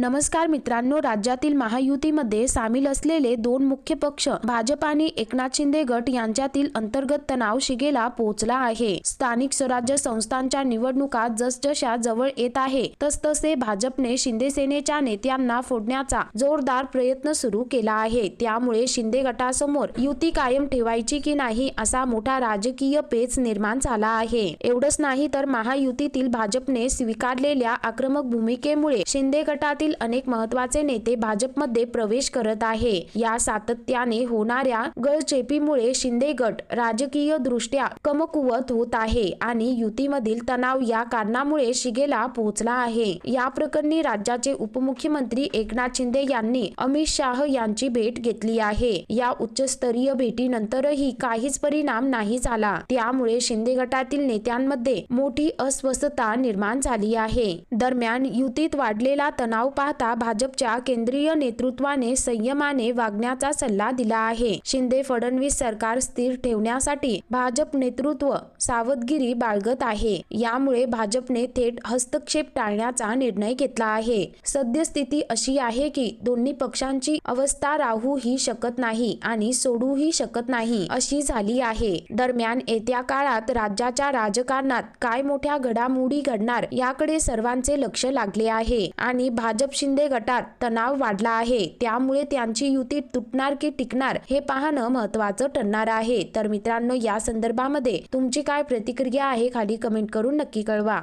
नमस्कार मित्रांनो राज्यातील महायुतीमध्ये सामील असलेले दोन मुख्य पक्ष भाजप आणि एकनाथ शिंदे गट यांच्यातील अंतर्गत तणाव शिगेला पोहोचला आहे. स्थानिक स्वराज्य संस्थांच्या निवडणुका जसजशा जवळ येत आहे तसतसे भाजपने शिंदे सेनेच्या नेत्यांना फोडण्याचा जोरदार प्रयत्न सुरू केला आहे. त्यामुळे शिंदे गटासमोर युती कायम ठेवायची की नाही असा मोठा राजकीय पेच निर्माण झाला आहे. एवढंच नाही तर महायुतीतील भाजपने स्वीकारलेल्या आक्रमक भूमिकेमुळे शिंदे गटातील अनेक महत्त्वाचे नेते भाजपमध्ये प्रवेश करत आहे. या सातत्याने होणाऱ्या गळचेपीमुळे शिंदे गट राजकीय दृष्ट्या कमकुवत होत आहे आणि युतीमधील तणाव या कारणामुळे शिगेला पोहोचला आहे. या प्रकरणी राज्याचे उपमुख्यमंत्री एकनाथ शिंदे यांनी अमित शाह यांची भेट घेतली आहे. या उच्चस्तरीय भेटीनंतरही काहीच परिणाम नाही झाला. त्यामुळे शिंदे गटातील नेत्यांमध्ये मोठी अस्वस्थता निर्माण झाली आहे. दरम्यान युतीत वाढलेला तणाव पाहता भाजपच्या केंद्रीय नेतृत्वाने संयमाने वागण्याचा सल्ला दिला आहे. शिंदे फडणवीस सरकार स्थिर ठेवण्यासाठी भाजप नेतृत्व सावधगिरी बाळगत आहे. यामुळे भाजपने थेट हस्तक्षेप टाळण्याचा निर्णय घेतला आहे. सद्यस्थिती अशी आहे की दोन्ही पक्षांची अवस्था राहूही शकत नाही आणि सोडूही शकत नाही अशी झाली आहे. दरम्यान येत्या काळात राज्याच्या राजकारणात काय मोठ्या घडामोडी घडणार याकडे सर्वांचे लक्ष लागले आहे आणि भाजप भाजप शिंदे गटात तणाव वाढला आहे. त्यामुळे त्यांची युती तुटणार की टिकणार हे पाहणं महत्वाचं ठरणार आहे. तर मित्रांनो या संदर्भामध्ये तुमची काय प्रतिक्रिया आहे खाली कमेंट करून नक्की कळवा.